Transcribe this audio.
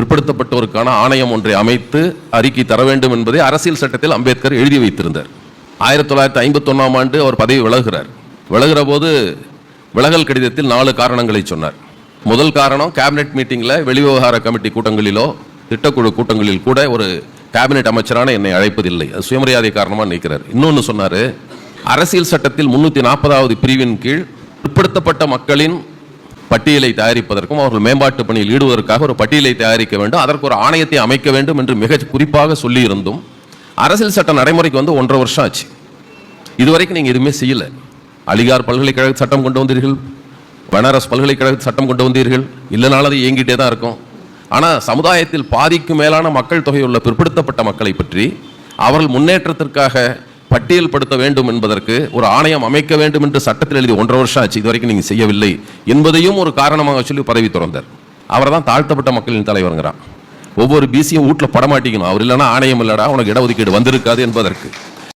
பிற்படுத்தப்பட்டோருக்கான ஆணையம் ஒன்றை அமைத்து அறிக்கை தர வேண்டும் என்பதை அரசியல் சட்டத்தில் அம்பேத்கர் எழுதி வைத்திருந்தார். ஆயிரத்தி தொள்ளாயிரத்தி ஐம்பத்தொன்னாம் ஆண்டு அவர் பதவி விலகுகிறார். விலகிற போது விலகல் கடிதத்தில் நாலு காரணங்களை சொன்னார். முதல் காரணம் கேபினெட் மீட்டிங்கில் வெளிவிவகார கமிட்டி கூட்டங்களிலோ திட்டக்குழு கூட்டங்களில் கூட ஒரு கேபினெட் அமைச்சரான என்னை அழைப்பதில்லை. அது சுயமரியாதை காரணமாக நிற்கிறார் இன்னொன்று சொன்னார் அரசியல் சட்டத்தில் முன்னூற்றி நாற்பதாவது பிரிவின் கீழ் பிற்படுத்தப்பட்ட மக்களின் பட்டியலை தயாரிப்பதற்கும் அவர்கள் மேம்பாட்டு பணியில் ஈடுவதற்காக ஒரு பட்டியலை தயாரிக்க வேண்டும். அதற்கு ஒரு ஆணையத்தை அமைக்க வேண்டும் என்று மிக குறிப்பாக சொல்லியிருந்தும் அரசியல் சட்ட நடைமுறைக்கு வந்து ஒன்றரை வருஷம் ஆச்சு. இதுவரைக்கும் நீங்கள் எதுவுமே செய்யலை. அலிகார் பல்கலைக்கழக சட்டம் கொண்டு வந்தீர்கள் பனாரஸ் பல்கலைக்கழக சட்டம் கொண்டு வந்தீர்கள் இல்லைனாலும் அது இயங்கிட்டே தான் இருக்கும். ஆனால் சமுதாயத்தில் பாதிக்கு மேலான மக்கள் தொகை உள்ள பிற்படுத்தப்பட்ட மக்களை பற்றி அவர்கள் முன்னேற்றத்திற்காக பட்டியல்படுத்த வேண்டும் என்பதற்கு ஒரு ஆணையம் அமைக்க வேண்டும் என்று சட்டத்தில் எழுதி ஒன்றரை வருஷம் ஆச்சு. இதுவரைக்கும் நீங்கள் செய்யவில்லை என்பதையும் ஒரு காரணமாக சொல்லி பதவி துறந்தார். அவர் தான் தாழ்த்தப்பட்ட மக்களின் தலைவருங்கிறான். ஒவ்வொரு பிசியும் வீட்டில் படமாட்டிக்கணும். அவர் இல்லைன்னா ஆணையம் இல்லடா உனக்கு இடஒதுக்கீடு வந்திருக்காது என்பதற்கு.